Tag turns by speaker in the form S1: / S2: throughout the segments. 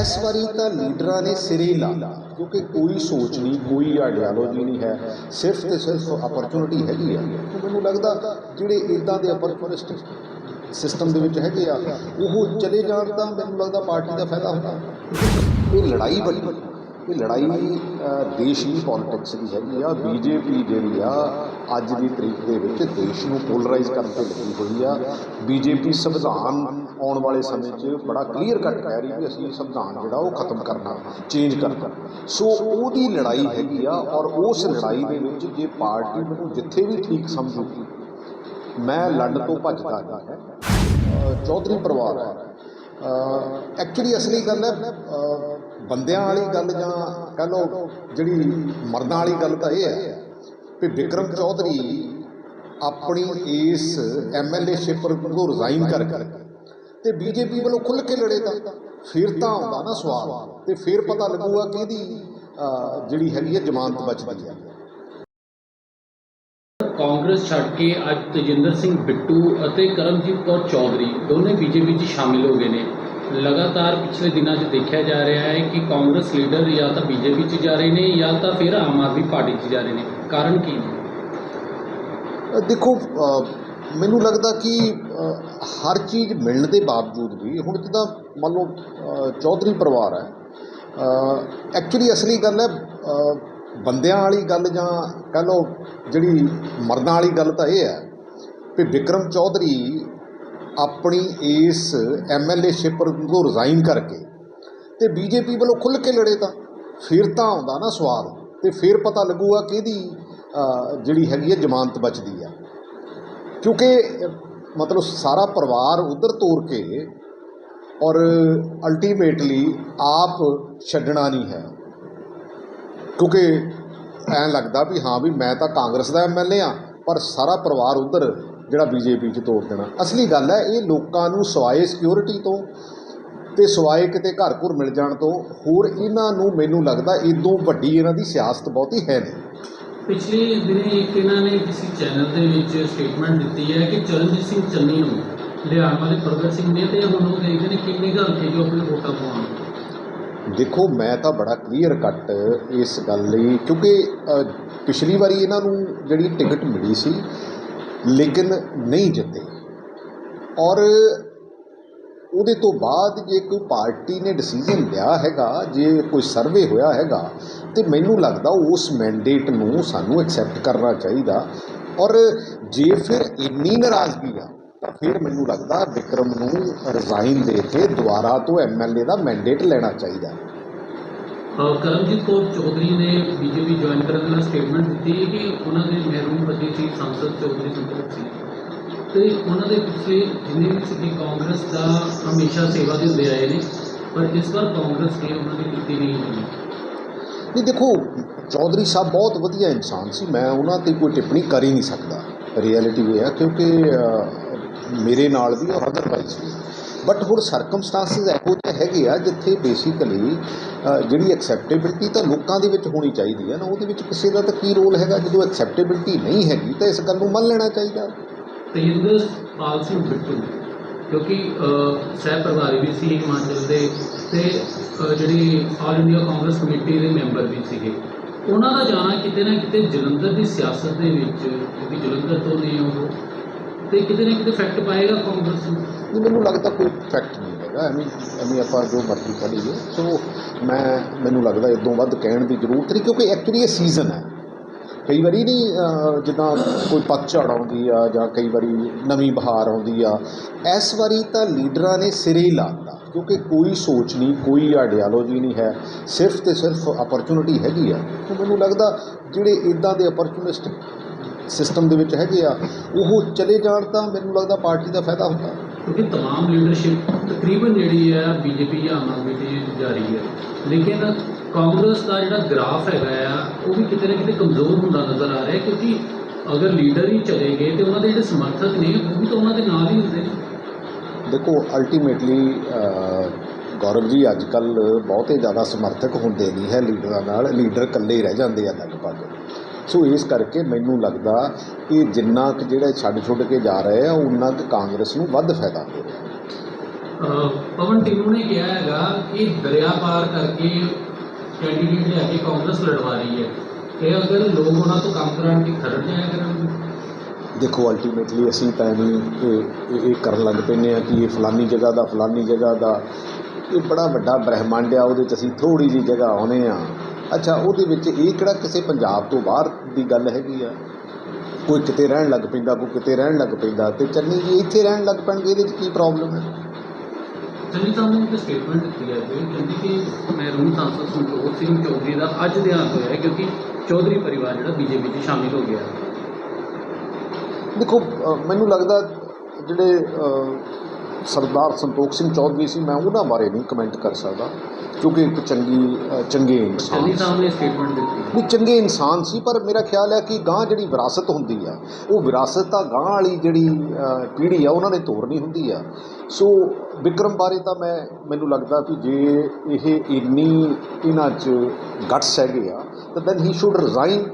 S1: ਇਸ ਵਾਰੀ ਤਾਂ ਲੀਡਰਾਂ ਨੇ ਸਿਰੇ ਲਾ ਲਾ ਕਿਉਂਕਿ ਕੋਈ ਸੋਚ ਨਹੀਂ, ਕੋਈ ਆਈਡੀਓਲੋਜੀ ਨਹੀਂ ਹੈ। ਸਿਰਫ ਤੇ ਸਿਰਫ ਅਪਰਚੂਨਿਟੀ ਹੈਗੀ ਆ। ਮੈਨੂੰ ਲੱਗਦਾ ਜਿਹੜੇ ਇਦਾਂ ਦੇ ਅਪਰਚੂਨਿਸਟ ਸਿਸਟਮ ਦੇ ਵਿੱਚ ਹੈਗੇ ਆ, ਉਹ ਚਲੇ ਜਾਣ ਤਾਂ ਮੈਨੂੰ ਲੱਗਦਾ ਪਾਰਟੀ ਦਾ ਫਾਇਦਾ ਹੁੰਦਾ। ਇਹ ਲੜਾਈ ਬੜੀ ਇਹ ਲੜਾਈ ਦੇਸ਼ ਦੀ ਪੋਲਿਟਿਕਸ ਦੀ ਹੈਗੀ ਆ, ਬੀਜੇਪੀ ਜਿਹੜੀ ਆ, ਅੱਜ ਦੀ ਤਰੀਕ ਦੇ ਵਿੱਚ ਦੇਸ਼ ਨੂੰ ਪੋਲਰਾਈਜ਼ ਕਰਨ ਤੇ ਲੱਗੀ ਹੋਈ ਆ। ਬੀਜੇਪੀ ਸੰਵਿਧਾਨ ਆਉਣ ਵਾਲੇ ਸਮੇਂ 'ਚ ਬੜਾ ਕਲੀਅਰ ਕੱਟ ਕਹਿ ਰਹੀ ਵੀ ਅਸੀਂ ਸੰਵਿਧਾਨ ਜਿਹੜਾ ਉਹ ਖਤਮ ਕਰਨਾ ਚੇਂਜ ਕਰਨਾ। ਸੋ ਉਹਦੀ ਲੜਾਈ ਹੈਗੀ ਆ ਔਰ ਉਸ ਲੜਾਈ ਦੇ ਵਿੱਚ ਜੇ ਪਾਰਟੀ ਮੈਨੂੰ ਜਿੱਥੇ ਵੀ ਠੀਕ ਸਮਝੂਗੀ ਮੈਂ ਲੜ ਤੋਂ ਭੱਜਦਾ ਨਹੀਂ ਹੈ ਚੌਧਰੀ ਪਰਿਵਾਰ ਹੈ ਐਕਚੁਅਲੀ ਅਸਲੀ ਗੱਲ ਹੈ ਬੰਦਿਆਂ ਵਾਲੀ ਗੱਲ ਜਾਂ ਕਹ ਲਓ ਜਿਹੜੀ ਮਰਦਾਂ ਵਾਲੀ ਗੱਲ ਤਾਂ ਇਹ ਹੈ ਕਿ ਵਿਕਰਮ ਚੌਧਰੀ ਆਪਣੀ ਇਸ ਐਮਐਲਏਸ਼ਿਪ ਤੋਂ ਰਿਜ਼ਾਈਨ ਕਰ ਕਰ ਤੇ ਬੀਜੇਪੀ ਵੱਲੋਂ ਖੁੱਲ੍ਹ ਕੇ ਲੜੇ ਤਾਂ ਫਿਰ ਤਾਂ ਆਉਂਦਾ ਨਾ ਸਵਾਲ ਤੇ ਫਿਰ ਪਤਾ ਲੱਗੂਗਾ ਕਿ ਇਹਦੀ ਜਿਹੜੀ ਹੈਗੀ ਹੈ ਜ਼ਮਾਨਤ ਬਚ ਬਚਦੀ ਹੈ।
S2: ਕਾਂਗਰਸ ਛੱਡ ਕੇ ਅੱਜ ਤੇਜਿੰਦਰ ਸਿੰਘ ਬਿੱਟੂ ਅਤੇ ਕਰਮਜੀਤ ਕੌਰ ਚੌਧਰੀ ਦੋਨੇ ਬੀਜੇਪੀ 'ਚ ਸ਼ਾਮਿਲ ਹੋ ਗਏ ਨੇ। ਲਗਾਤਾਰ ਪਿਛਲੇ ਦਿਨਾਂ 'ਚ ਦੇਖਿਆ ਜਾ ਰਿਹਾ ਹੈ ਕਿ ਕਾਂਗਰਸ ਲੀਡਰ ਜਾਂ ਤਾਂ ਬੀਜੇਪੀ 'ਚ ਜਾ ਰਹੇ ਨੇ ਜਾਂ ਤਾਂ ਫਿਰ ਆਮ ਆਦਮੀ ਪਾਰਟੀ 'ਚ ਜਾ ਰਹੇ ਨੇ। ਕਾਰਨ ਕੀ ਨੇ?
S1: ਦੇਖੋ ਮੈਨੂੰ ਲੱਗਦਾ ਕਿ ਹਰ ਚੀਜ਼ ਮਿਲਣ ਦੇ ਬਾਵਜੂਦ ਵੀ ਹੁਣ ਜਿੱਦਾਂ ਮੰਨ ਲਓ ਚੌਧਰੀ ਪਰਿਵਾਰ ਹੈ ਐਕਚੁਅਲੀ ਅਸਲੀ ਗੱਲ ਹੈ ਬੰਦਿਆਂ ਵਾਲੀ ਗੱਲ ਜਾਂ ਕਹ ਲਓ ਜਿਹੜੀ ਮਰਦਾਂ ਵਾਲੀ ਗੱਲ ਤਾਂ ਇਹ ਹੈ ਕਿ ਵਿਕਰਮ ਚੌਧਰੀ ਆਪਣੀ ਇਸ ਐਮਐਲਏਸ਼ਿਪ ਤੋਂ ਰਿਜ਼ਾਈਨ ਕਰਕੇ ਤੇ ਬੀਜੇਪੀ ਵੱਲੋਂ ਖੁੱਲ੍ਹ ਕੇ ਲੜੇ ਤਾਂ ਫਿਰ ਤਾਂ ਆਉਂਦਾ ਨਾ ਸਵਾਲ ਤੇ ਫਿਰ ਪਤਾ ਲੱਗੂਗਾ ਕਿਹਦੀ ਜਿਹੜੀ ਹੈਗੀ ਹੈ ਜ਼ਮਾਨਤ ਬਚਦੀ ਆ। ਕਿਉਂਕਿ, ਮਤਲਬ ਸਾਰਾ ਪਰਿਵਾਰ ਉਧਰ ਤੋਰ ਕੇ ਔਰ ਅਲਟੀਮੇਟਲੀ ਆਪ ਛੱਡਣਾ ਨਹੀਂ ਹੈ। ਕਿਉਂਕਿ ਐਂ ਲੱਗਦਾ ਵੀ ਹਾਂ ਵੀ ਮੈਂ ਤਾਂ ਕਾਂਗਰਸ ਦਾ ਐਮਐਲਏ ਆ, ਪਰ ਸਾਰਾ ਪਰਿਵਾਰ ਉਧਰ ਜਿਹੜਾ ਬੀਜੇਪੀ 'ਚ ਤੋੜ ਦੇਣਾ। ਅਸਲੀ ਗੱਲ ਹੈ ਇਹ ਲੋਕਾਂ ਨੂੰ ਸਵਾਏ ਸਿਕਿਉਰਿਟੀ ਤੋਂ ਤੇ ਸਵਾਏ ਕਿਤੇ ਘਰ ਘੁਰ ਮਿਲ ਜਾਣ ਤੋਂ ਹੋਰ ਇਹਨਾਂ ਨੂੰ ਮੈਨੂੰ ਲੱਗਦਾ ਇਦੋਂ ਵੱਡੀ ਇਹਨਾਂ ਦੀ ਸਿਆਸਤ ਬਹੁਤੀ ਹੈ ਨਹੀਂ।
S2: ਪਿਛਲੇ ਦਿਨੇ ਇੱਕ ਇਹਨਾਂ ਨੇ ਕਿਸੇ ਚੈਨਲ ਦੇ ਵਿੱਚ ਸਟੇਟਮੈਂਟ ਦਿੱਤੀ ਹੈ ਕਿ ਚਰਨਜੀਤ ਸਿੰਘ ਚੰਨੀ ਨੂੰ ਲਿਆਉਣ ਵਾਲੇ ਪ੍ਰਗਟ ਸਿੰਘ ਨੇ ਤੇ ਹੁਣ ਉਹ ਦੇਖਦੇ ਨੇ ਕਿੰਨੇ ਘਰ ਕੇ ਜੋ ਆਪਣੀ ਵੋਟਾਂ ਪਾਉਣ
S1: ਦੇਖੋ ਮੈਂ ਤਾਂ ਬੜਾ ਕਲੀਅਰ ਕੱਟ ਇਸ ਗੱਲ ਲਈ ਕਿਉਂਕਿ ਪਿਛਲੀ ਵਾਰੀ ਇਹਨਾਂ ਨੂੰ ਜਿਹੜੀ ਟਿਕਟ ਮਿਲੀ ਸੀ ਲੇਕਿਨ ਨਹੀਂ ਜਿੱਤੇ। ਔਰ ਉਹਦੇ ਤੋਂ ਬਾਅਦ ਜੇ ਕੋਈ ਪਾਰਟੀ ਨੇ ਡਿਸੀਜਨ ਲਿਆ ਹੈਗਾ, ਜੇ ਕੋਈ ਸਰਵੇ ਹੋਇਆ ਹੈਗਾ, ਤੇ ਮੈਨੂੰ ਲੱਗਦਾ ਉਸ ਮੈਂਡੇਟ ਨੂੰ ਸਾਨੂੰ ਐਕਸੈਪਟ ਕਰਨਾ ਚਾਹੀਦਾ। ਔਰ ਜੇ ਫਿਰ ਇੰਨੀ ਨਾਰਾਜ਼ਗੀ ਆ, ਤਾਂ ਫਿਰ ਮੈਨੂੰ ਲੱਗਦਾ ਵਿਕਰਮ ਨੂੰ ਰਿਜ਼ਾਈਨ ਦੇ ਕੇ ਦੁਬਾਰਾ ਤੋਂ ਐਮਐਲਏ ਦਾ ਮੈਂਡੇਟ ਲੈਣਾ ਚਾਹੀਦਾ।
S2: ਕਰਮਜੀਤ ਕੌਰ ਚੌਧਰੀ ਨੇ ਬੀਜੇਪੀ ਜੁਆਇਨ ਕਰਨ ਨਾਲ ਸਟੇਟਮੈਂਟ ਦਿੱਤੀ ਕਿ ਉਹਨਾਂ ਦੇ ਮਹਿਰੂਮ ਬੱਚੇ ਸੀ, ਸੰਸਦ ਚੌਧਰੀ ਸੰਤੋਖ ਸੀ। ਤੇ ਉਹਨਾਂ ਦੇ ਪਿਛਲੇ ਜਿੰਨੇ ਵੀ ਸੀ ਕਾਂਗਰਸ ਦਾ ਹਮੇਸ਼ਾ ਸੇਵਾ ਦੇ ਹੁੰਦੇ ਆਏ ਨੇ, ਪਰ ਇਸ ਵਾਰ ਕਾਂਗਰਸ ਨੇ ਉਹਨਾਂ ਦੀ ਕੀਤੀ ਨਹੀਂ ਹੋਈ
S1: ਨਹੀਂ ਦੇਖੋ, ਚੌਧਰੀ ਸਾਹਿਬ ਬਹੁਤ ਵਧੀਆ ਇਨਸਾਨ ਸੀ, ਮੈਂ ਉਹਨਾਂ ਤੇ ਕੋਈ ਟਿੱਪਣੀ ਕਰ ਹੀ ਨਹੀਂ ਸਕਦਾ। ਰਿਐਲਿਟੀ ਇਹ ਹੈ, ਕਿਉਂਕਿ ਮੇਰੇ ਨਾਲ ਵੀ ਔਰ ਅਦਰਵਾਈਜ਼ ਵੀ। ਬਟ ਹੁਣ ਸਰਕਮਸਟੈਂਸਸ ਇਹੋ ਜਿਹੇ ਹੈਗੇ ਆ ਜਿੱਥੇ ਬੇਸਿਕਲੀ ਜਿਹੜੀ ਐਕਸੈਪਟੇਬਿਲਟੀ ਤਾਂ ਲੋਕਾਂ ਦੇ ਵਿੱਚ ਹੋਣੀ ਚਾਹੀਦੀ ਹੈ ਨਾ, ਉਹਦੇ ਵਿੱਚ ਕਿਸੇ ਦਾ ਤਾਂ ਕੀ ਰੋਲ ਹੈਗਾ? ਜਦੋਂ ਐਕਸੈਪਟੇਬਿਲਟੀ ਨਹੀਂ ਹੈਗੀ ਤਾਂ ਇਸ ਗੱਲ ਨੂੰ ਮੰਨ ਲੈਣਾ ਚਾਹੀਦਾ।
S2: ਤੇਜਿੰਦਰ ਪਾਲ ਸਿੰਘ ਬਿੱਟੂ ਕਿਉਂਕਿ ਸਹਿ ਪ੍ਰਭਾਰੀ ਵੀ ਸੀ ਹਿਮਾਚਲ ਦੇ ਤੇ ਜਿਹੜੀ ਆਲ ਇੰਡੀਆ ਕਾਂਗਰਸ ਕਮੇਟੀ ਦੇ ਮੈਂਬਰ ਵੀ ਸੀਗੇ। ਉਹਨਾਂ ਦਾ ਜਾਣਾ ਕਿਤੇ ਨਾ ਕਿਤੇ ਜਲੰਧਰ ਦੀ ਸਿਆਸਤ ਦੇ ਵਿੱਚ, ਕਿਉਂਕਿ ਜਲੰਧਰ ਤੋਂ ਨੇ ਉਹ। ਤੇ ਕਿਤੇ ਨਾ ਕਿਤੇ ਇਫੈਕਟ ਪਾਏਗਾ ਕਾਂਗਰਸ ਨੂੰ।
S1: ਨਹੀਂ, ਮੈਨੂੰ ਲੱਗਦਾ ਕੋਈ ਫੈਕਟ ਨਹੀਂ ਹੈਗਾ। ਐਵੇਂ ਐਵੇਂ ਆਪਾਂ ਜੋ ਮਰਜ਼ੀ ਕਹਿ ਲਈਏ। ਸੋ ਮੈਂ ਮੈਨੂੰ ਲੱਗਦਾ ਇਦੋਂ ਵੱਧ ਕਹਿਣ ਦੀ ਜ਼ਰੂਰਤ ਨਹੀਂ, ਕਿਉਂਕਿ ਐਕਚੁਅਲੀ ਇਹ ਸੀਜ਼ਨ ਹੈ। ਕਈ ਵਾਰੀ ਨਹੀਂ ਜਿੱਦਾਂ ਕੋਈ ਪਤਝੜ ਆਉਂਦੀ ਆ ਜਾਂ ਕਈ ਵਾਰੀ ਨਵੀਂ ਬਹਾਰ ਆਉਂਦੀ ਆ, ਇਸ ਵਾਰੀ ਤਾਂ ਲੀਡਰਾਂ ਨੇ ਸਿਰੇ ਹੀ ਲਾਤਾ ਕਿਉਂਕਿ ਕੋਈ ਸੋਚ ਨਹੀਂ, ਕੋਈ ਆਈਡੀਓਲੋਜੀ ਨਹੀਂ ਹੈ। ਸਿਰਫ ਤੇ ਸਿਰਫ ਅਪਰਚੂਨਿਟੀ ਹੈਗੀ ਆ। ਮੈਨੂੰ ਲੱਗਦਾ ਜਿਹੜੇ ਇਦਾਂ ਦੇ ਅਪਰਚੂਨਿਸਟ ਸਿਸਟਮ ਦੇ ਵਿੱਚ ਹੈਗੇ ਆ ਉਹ ਚਲੇ ਜਾਣ ਤਾਂ ਮੈਨੂੰ ਲੱਗਦਾ ਪਾਰਟੀ ਦਾ ਫਾਇਦਾ ਹੁੰਦਾ
S2: ਕਿਉਂਕਿ तमाम ਲੀਡਰਸ਼ਿਪ ਤਕਰੀਬਨ ਜਿਹੜੀ ਹੈ ਬੀਜੇਪੀ ਜਾਂ ਆਮ ਆਦਮੀ ਦੀ ਜਾ ਰਹੀ ਹੈ ਲੇਕਿਨ ਕਾਂਗਰਸ ਦਾ ਜਿਹੜਾ ਗ੍ਰਾਫ ਹੈਗਾ ਆ ਉਹ ਵੀ ਕਿਤੇ ਨਾ ਕਿਤੇ ਕਮਜ਼ੋਰ ਹੁੰਦਾ ਨਜ਼ਰ ਆ ਰਿਹਾ ਹੈ ਕਿਉਂਕਿ ਅਗਰ ਲੀਡਰ ਹੀ ਚਲੇ ਗਏ ਤੇ ਉਹਨਾਂ ਦੇ ਜਿਹੜੇ ਸਮਰਥਕ ਨੇ ਉਹ ਵੀ ਤਾਂ ਉਹਨਾਂ ਦੇ ਨਾਲ ਹੀ ਹੁੰਦੇ ਨੇ
S1: ਦੇਖੋ ਅਲਟੀਮੇਟਲੀ ਗੌਰਵ ਜੀ ਅੱਜ ਕੱਲ ਬਹੁਤੇ ਜ਼ਿਆਦਾ ਸਮਰਥਕ ਹੁੰਦੇ ਨਹੀਂ ਹੈ ਲੀਡਰਾਂ ਨਾਲ ਲੀਡਰ ਇਕੱਲੇ ਹੀ ਰਹਿ ਜਾਂਦੇ ਆ ਲਗਭਗ ਸੋ ਇਸ ਕਰਕੇ ਮੈਨੂੰ ਲੱਗਦਾ ਕਿ ਜਿੰਨਾ ਕੁ ਜਿਹੜੇ ਛੱਡ ਛੁੱਡ ਕੇ ਜਾ ਰਹੇ ਆ ਉਨਾ ਕੁ ਕਾਂਗਰਸ ਨੂੰ ਵੱਧ ਫਾਇਦਾ ਹੋ ਰਿਹਾ।
S2: ਪਵਨ ਟਿੰਨੂ ਨੇ ਕਿਹਾ ਹੈਗਾ ਕਿ ਦਰਿਆ ਪਾਰ ਕਰਕੇ ਕੈਂਡੀਡੇਟ ਲਿਆ ਕੇ ਕਾਂਗਰਸ ਲੜਵਾ ਰਹੀ ਹੈ। ਇਹ ਅਗਰ ਲੋਕ ਉਹਨਾਂ ਤੋਂ ਕੰਮ ਕਰਾਉਣ ਦੀ ਖਰੜ ਜਾਇਆ ਕਰਨਗੇ?
S1: ਦੇਖੋ ਅਲਟੀਮੇਟਲੀ ਅਸੀਂ ਤਾਂ ਇਹ ਇਹ- ਕਰਨ ਲੱਗ ਪੈਂਦੇ ਆ ਕਿ ਇਹ ਫਲਾਨੀ ਜਗ੍ਹਾ ਦਾ ਫਲਾਨੀ ਜਗ੍ਹਾ ਦਾ ਇਹ ਬੜਾ ਵੱਡਾ ਬ੍ਰਹਿਮੰਡ ਆ ਉਹਦੇ 'ਚ ਅਸੀਂ ਥੋੜੀ ਜਿਹੀ ਜਗ੍ਹਾ ਆਉਨੇ ਆ। ਅੱਛਾ ਉਹਦੇ ਵਿੱਚ ਇਹ ਕਿਹੜਾ ਕਿਸੇ ਪੰਜਾਬ ਤੋਂ ਬਾਹਰ ਦੀ ਗੱਲ ਹੈਗੀ ਆ? ਕੋਈ ਕਿਤੇ ਰਹਿਣ ਲੱਗ ਪੈਂਦਾ ਕੋਈ ਕਿਤੇ ਰਹਿਣ ਲੱਗ ਪੈਂਦਾ ਤੇ ਚੰਨੀ ਜੀ ਇੱਥੇ ਰਹਿਣ ਲੱਗ ਪੈਣਗੇ ਇਹਦੇ 'ਚ ਕੀ ਪ੍ਰੋਬਲਮ ਹੈ?
S2: ਚੰਨੀ ਸਾਹਿਬ ਨੇ ਇੱਕ ਸਟੇਟਮੈਂਟ ਦਿੱਤੀ ਹੈ ਜੀ ਕਹਿੰਦੀ ਕਿ ਮਹਿਰੂਮ ਸਾਂਸਦ ਸੰਤੋਖ ਸਿੰਘ ਚੌਧਰੀ ਦਾ ਅੱਜ ਦੇਹਾਂਤ ਹੋਇਆ ਹੈ ਕਿਉਂਕਿ ਚੌਧਰੀ ਪਰਿਵਾਰ ਜਿਹੜਾ ਬੀਜੇਪੀ 'ਚ ਸ਼ਾਮਿਲ ਹੋ ਗਿਆ।
S1: ਦੇਖੋ ਮੈਨੂੰ ਲੱਗਦਾ ਜਿਹੜੇ ਸਰਦਾਰ ਸੰਤੋਖ ਸਿੰਘ ਚੌਧਰੀ ਸੀ ਮੈਂ ਉਹਨਾਂ ਬਾਰੇ ਨਹੀਂ ਕਮੈਂਟ ਕਰ ਸਕਦਾ। ਕਿਉਂਕਿ ਇੱਕ ਚੰਗੀ ਚੰਗੇ ਇਨਸਾਨ।
S2: ਸਾਹਿਬ ਨੇ ਸਟੇਟਮੈਂਟ ਦਿੱਤੀ।
S1: ਵੀ ਚੰਗੇ ਇਨਸਾਨ ਸੀ ਪਰ ਮੇਰਾ ਖਿਆਲ ਹੈ ਕਿ ਗਾਂ ਜਿਹੜੀ ਵਿਰਾਸਤ ਹੁੰਦੀ ਆ ਉਹ ਵਿਰਾਸਤ ਤਾਂ ਗਾਂ ਵਾਲੀ ਜਿਹੜੀ ਪੀੜ੍ਹੀ ਆ ਉਹਨਾਂ ਨੇ ਤੋਰਨੀ ਹੁੰਦੀ ਆ। ਸੋ ਵਿਕਰਮ ਬਾਰੇ ਤਾਂ ਮੈਂ ਮੈਨੂੰ ਲੱਗਦਾ ਕਿ ਜੇ ਇਹ ਇੰਨੀ ਇਹਨਾਂ 'ਚ ਗਟਸ ਹੈਗੇ ਆ ਤਾਂ then he should resign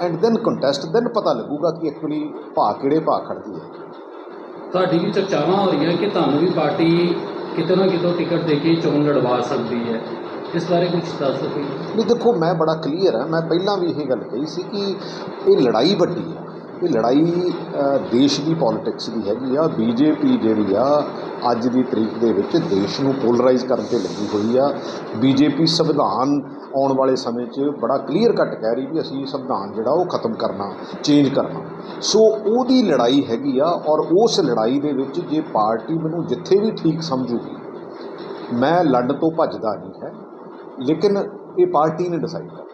S1: and then contest then ਪਤਾ ਲੱਗੂਗਾ ਕਿ ਐਕਚੁਅਲੀ ਭਾ ਕਿਹੜੇ ਭਾ ਖੜਦੀ ਹੈ।
S2: ਤੁਹਾਡੀ ਵੀ ਚਰਚਾਵਾਂ ਹੋ ਰਹੀਆਂ ਕਿ ਤੁਹਾਨੂੰ ਵੀ ਪਾਰਟੀ ਕਿਤੇ ਨਾ ਕਿਤੋਂ ਟਿਕਟ ਦੇ ਕੇ ਚੋਣ ਲੜਵਾ ਸਕਦੀ ਹੈ। ਇਸ ਬਾਰੇ ਕੁਝ ਦੱਸ ਸਕੋ
S1: ਨਹੀਂ, ਦੇਖੋ, ਮੈਂ ਬੜਾ ਕਲੀਅਰ ਹਾਂ। ਮੈਂ ਪਹਿਲਾਂ ਵੀ ਇਹ ਗੱਲ ਕਹੀ ਸੀ ਕਿ ਇਹ ਲੜਾਈ ਵੱਡੀ ਆ ਇਹ ਲੜਾਈ ਦੇਸ਼ ਦੀ ਪੋਲਿਟਿਕਸ ਦੀ ਹੈਗੀ ਆ। ਬੀਜੇਪੀ ਜਿਹੜੀ ਆ, ਅੱਜ ਦੀ ਤਰੀਕ ਦੇ ਵਿੱਚ ਦੇਸ਼ ਨੂੰ ਪੋਲਰਾਈਜ਼ ਕਰਨ ਤੇ ਲੱਗੀ ਹੋਈ ਆ। ਬੀਜੇਪੀ ਸੰਵਿਧਾਨ ਆਉਣ ਵਾਲੇ ਸਮੇਂ 'ਚ ਬੜਾ ਕਲੀਅਰ ਕੱਟ ਕਹਿ ਰਹੀ ਵੀ ਅਸੀਂ ਸੰਵਿਧਾਨ ਜਿਹੜਾ ਉਹ ਖਤਮ ਕਰਨਾ ਚੇਂਜ ਕਰਨਾ। ਸੋ ਉਹਦੀ ਲੜਾਈ ਹੈਗੀ ਆ ਔਰ ਉਸ ਲੜਾਈ ਦੇ ਵਿੱਚ ਜੇ ਪਾਰਟੀ ਮੈਨੂੰ ਜਿੱਥੇ ਵੀ ਠੀਕ ਸਮਝੂਗੀ, ਮੈਂ ਲੜਨ ਤੋਂ ਭੱਜਦਾ ਨਹੀਂ ਹੈ, ਲੇਕਿਨ ਇਹ ਪਾਰਟੀ ਨੇ ਡਿਸਾਈਡ ਕਰਨਾ।